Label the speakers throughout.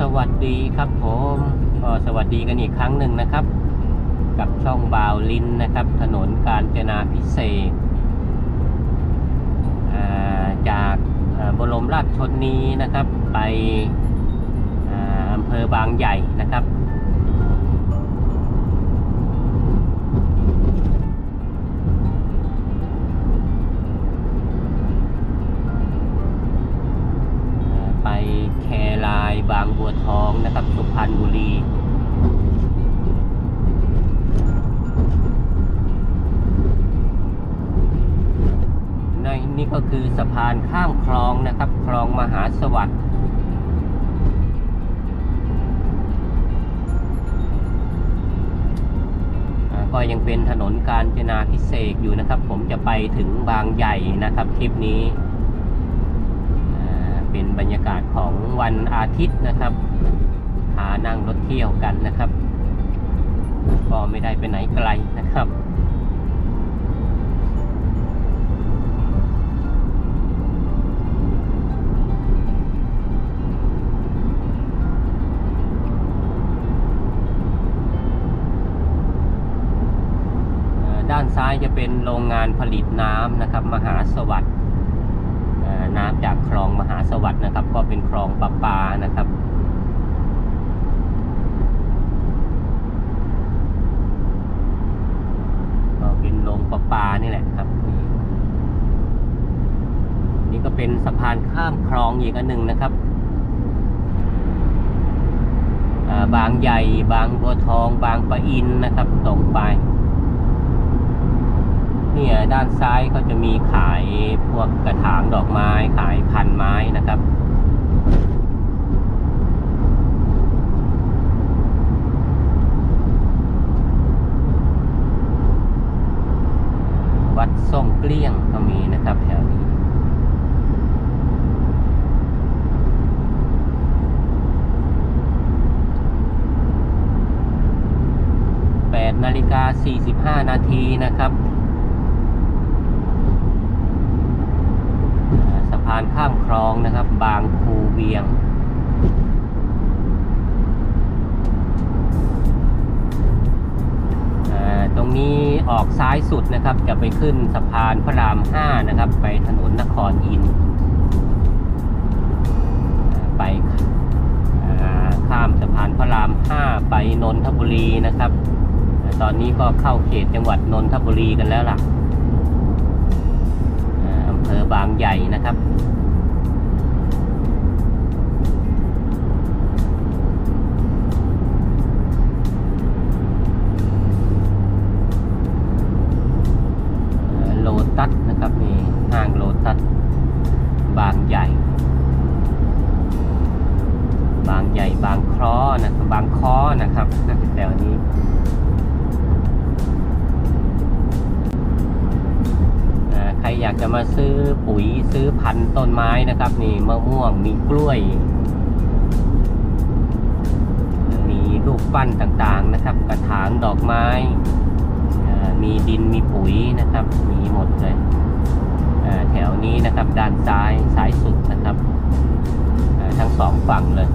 Speaker 1: สวัสดีครับผมก็สวัสดีกันอีกครั้งหนึ่งนะครับ กับช่องบาวลินนะครับ ถนนกาญจนาพิเศษจากบรมราชชนนีนะครับ ไปอำเภอบางใหญ่นะครับ บางบัวทองนะครับสุพรรณบุรีในนี่ก็คือสะพานข้ามคลองนะครับ คลองมหาสวัสดิ์ก็ยังเป็นถนนการจนาพิเศษอยู่นะครับ ผมจะไปถึงบางใหญ่นะครับคลิปนี้ เป็นบรรยากาศของวันอาทิตย์นะครับ หานั่งรถเที่ยวกันนะครับ ก็ไม่ได้ไปไหนไกลนะครับด้านซ้ายจะเป็นโรงงานผลิตน้ำนะครับ มหาสวัสดิ์ น้ำจากคลองมหาสวัสดิ์นะครับ ก็เป็นคลองประปานะครับก็เป็นโรงประปานี่แหละครับ นี่ก็เป็นสะพานข้ามคลองอีกอันหนึ่งนะครับบางใหญ่บางบัวทองบางปะอินนะครับตรงไป เนี่ยด้านซ้ายก็จะมีขายพวกกระถางดอกไม้ขายพันไม้นะครับวัดส้มเกลี้ยงก็มีนะครับแถวนี้ 8นาฬิกา45 นาทีนะครับ สะพานข้ามคลองนะครับ บางคูเวียงอ่าตรงนี้ออกซ้ายสุดนะครับ จะไปขึ้นสะพานพระราม 5 นะครับ ไปถนนนครอิน ไปข้ามสะพานพระราม 5 ไปนนทบุรีนะครับ ตอนนี้ก็เข้าเขตจังหวัดนนทบุรีกันแล้วล่ะ เภอบางใหญ่นะครับ อ่าใครอยากจะมาซื้อปุ๋ยซื้อพันธุ์ต้นไม้นะครับ นี่มะม่วงมีกล้วย มีรูปปั้นต่างๆนะครับ กระถางดอกไม้อ่ามีดินมีปุ๋ยนะครับ มีหมดเลยอ่าแถวนี้นะครับด้านซ้ายซ้ายสุดนะครับอ่าทั้งสองฝั่งเลย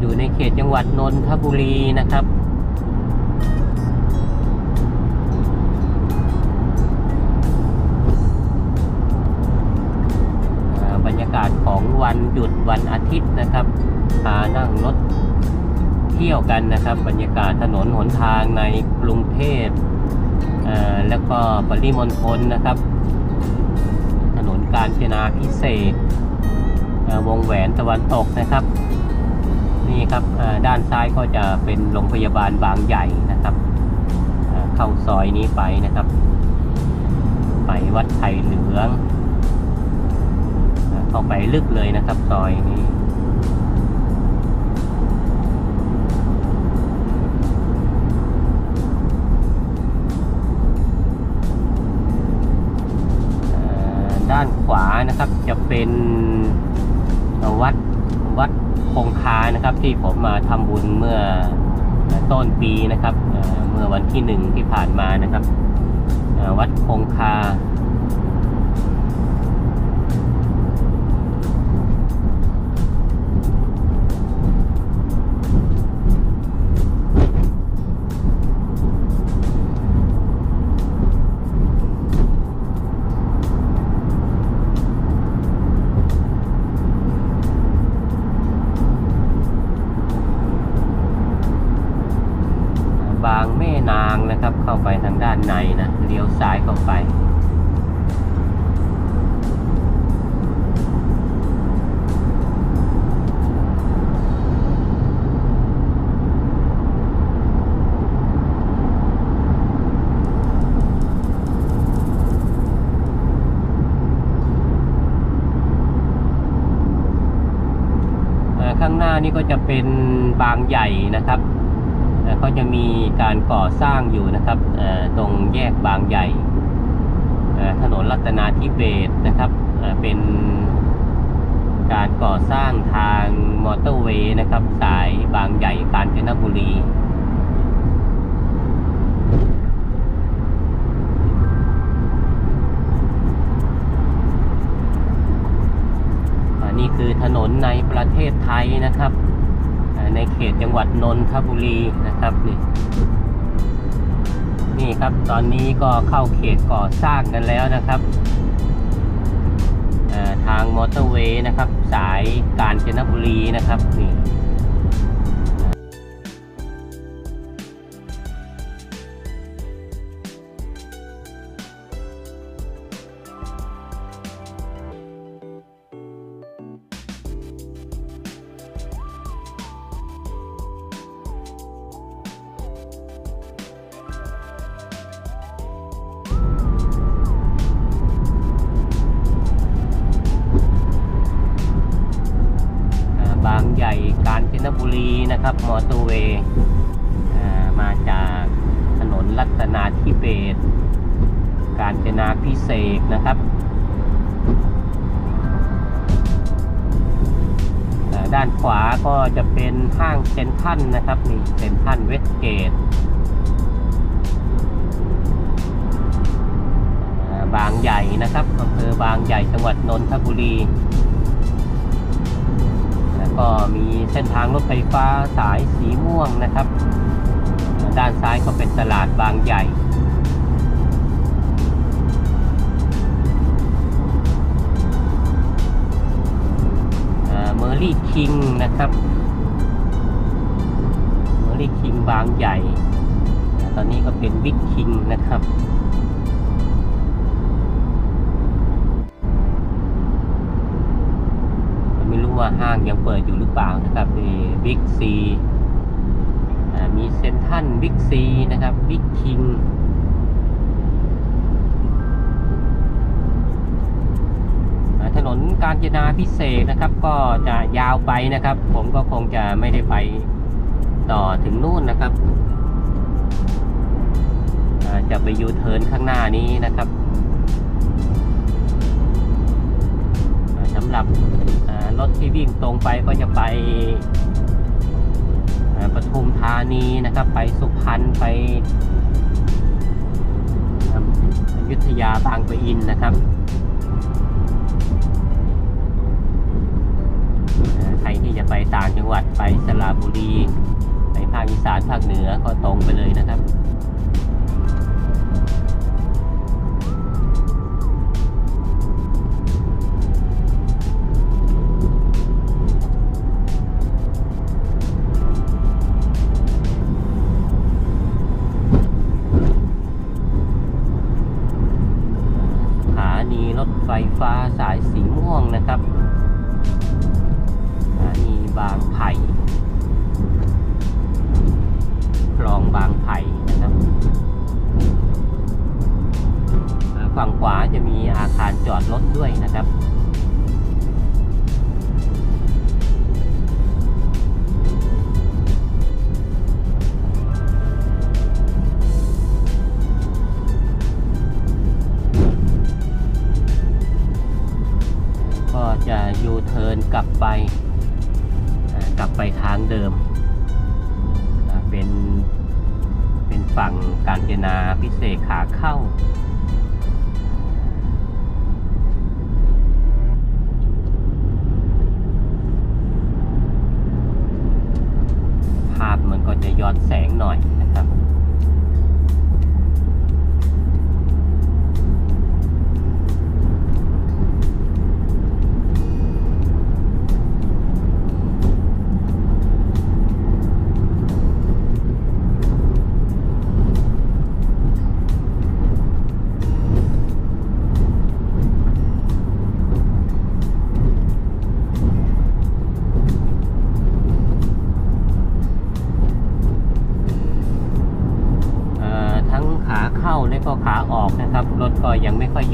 Speaker 1: อยู่ในเขตจังหวัดนนทบุรีนะครับอ่าบรรยากาศของวันหยุดวันอาทิตย์นะครับพานั่งรถเที่ยวกันนะครับ บรรยากาศถนนหนทางในกรุงเทพอ่าแล้วก็ปริมณฑลนะครับ ถนนกาญจนาพิเศษอ่าวงแหวนตะวันตกนะครับ นี่ครับด้านซ้ายก็จะเป็นโรงพยาบาลบางใหญ่นะครับเข้าซอยนี้ไปนะครับ ไปวัดไผ่เหลือง เข้าไปลึกเลยนะครับซอยนี้ด้านขวานะครับจะเป็นวัด วัดคงคานะครับที่ผมมาทำบุญเมื่อต้นปีนะครับเมื่อวันที่หนึ่งที่ผ่านมานะครับวัดคงคา เลี้ยวซ้ายเข้าไป ข้างหน้านี่ก็จะเป็นบางใหญ่นะครับ เอ่อเขาจะมีการก่อสร้างอยู่นะครับตรงแยกบางใหญ่ถนนรัตนาธิเบศนะครับเเป็นการก่อสร้างทางมอเตอร์เวย์นะครับ สายบางใหญ่กาญจนบุรีอ่านี่คือถนนในประเทศไทยนะครับ ในเขตจังหวัดนนทบุรีนะครับนี่นี่ครับตอนนี้ก็เข้าเขตก่อสร้างกันแล้วนะครับทางมอเตอร์เวย์นะครับ สายกาญจนบุรีนะครับนี่ กาญจนบุรีนะครับมอเตอร์เวย์มาจากถนนรัตนาธิเบศกาญจนาพิเศษกนะครับด้านขวาก็จะเป็นห้างเซ็นทรัลนะครับนี่เซ็นทรัลเวสเกตบางใหญ่นะครับอำเภอบางใหญ่จังหวัดนนทบุรี ก็มีเส้นทางรถไฟฟ้าสายสีม่วงนะครับ ด้านซ้ายก็เป็นตลาดบางใหญ่ เมอร์ลี่คิงนะครับ เมอร์ลี่คิงบางใหญ่ ตอนนี้ก็เป็นบิ๊กคิงนะครับ ว่าห้างยังเปิดอยู่หรือเปล่านะครับนี่บิ๊กซีมีเซนทันบิ๊กซีนะครับบิ๊กคิงถนนกาญจนาพิเศษนะครับ ก็จะยาวไปนะครับ ผมก็คงจะไม่ได้ไปต่อถึงนู่นนะครับ จะไปยูเทิร์นข้างหน้านี้นะครับ วิ่งตรงไปก็จะไปปทุมธานีนะครับ ไปสุพรรณไปยุทธยาบางปะอินนะครับ ใครที่จะไปต่างจังหวัดไปสระบุรี ไปภาคอีสานภาคเหนือก็ตรงไปเลยนะครับ ฝั่งขวาจะมีอาคารจอดรถด้วยนะครับก็จะยูเทิร์นกลับไปกลับไปทางเดิม เป็นเป็นฝั่งการเจนาพิเศษขาเข้า ย้อนแสงหน่อยนะครับ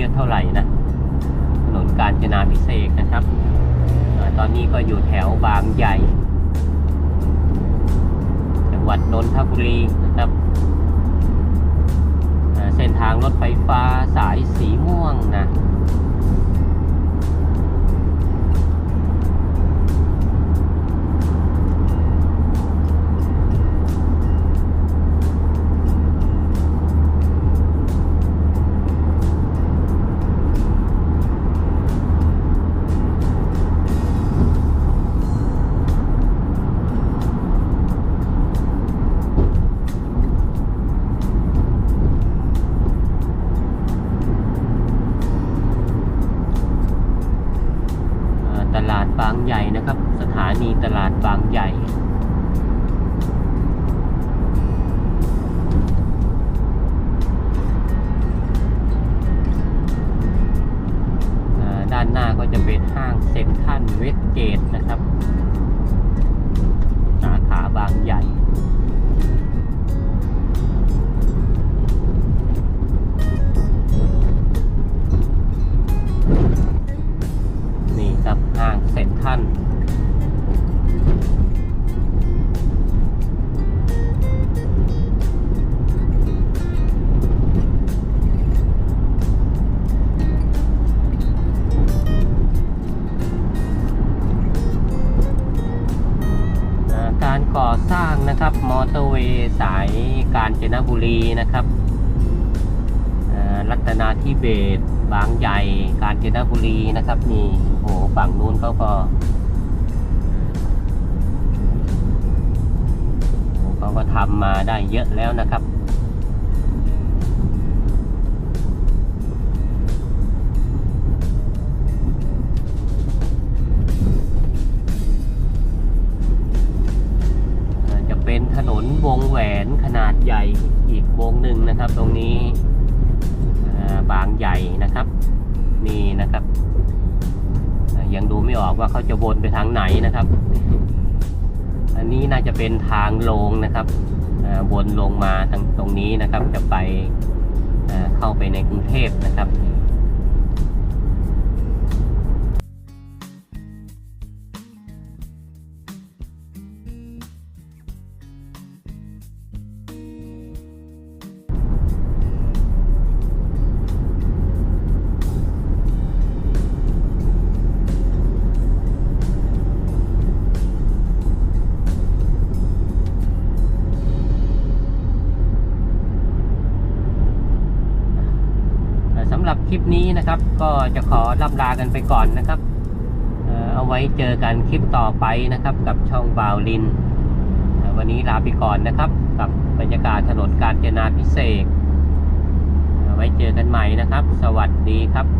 Speaker 1: ยอยเยอะเท่าไหร่นะถนนกาญจนาพิเศษกนะครับอตอนนี้ก็อยู่แถวบางใหญ่ จังหวัดนนทบุรีนะครับ เส้นทางรถไฟฟ้าสายสีม่วงนะ น้าก็จะเป็นห้างเซ็นทรัลเวสเกตนะครับ สาขาบางใหญ่ อเตอร์เวย์สายกาญจนบุรีนะครับรัตนาทิเบศบางใหญ่ กาญจนบุรีนะครับนี่โหฝั่งนู้นเขาก็โหเขาก็ทำมาได้เยอะแล้วนะครับ เป็นถนนวงแหวนขนาดใหญ่อีกวงหนึ่งนะครับ ตรงนี้บางใหญ่นะครับ นี่นะครับ ยังดูไม่ออกว่าเขาจะวนไปทางไหนนะครับ อันนี้น่าจะเป็นทางลงนะครับวนลงมาทางตรงนี้นะครับ จะไปเข้าไปในกรุงเทพนะครับ คลิปนี้นะครับ ก็จะขอล่ำลากันไปก่อนนะครับเอาไว้เจอกันคลิปต่อไปนะครับ กับช่องบาวลิน วันนี้ลาไปก่อนนะครับ กับบรรยากาศถนนกาญจนาพิเศษไว้เจอกันใหม่นะครับ สวัสดีครับ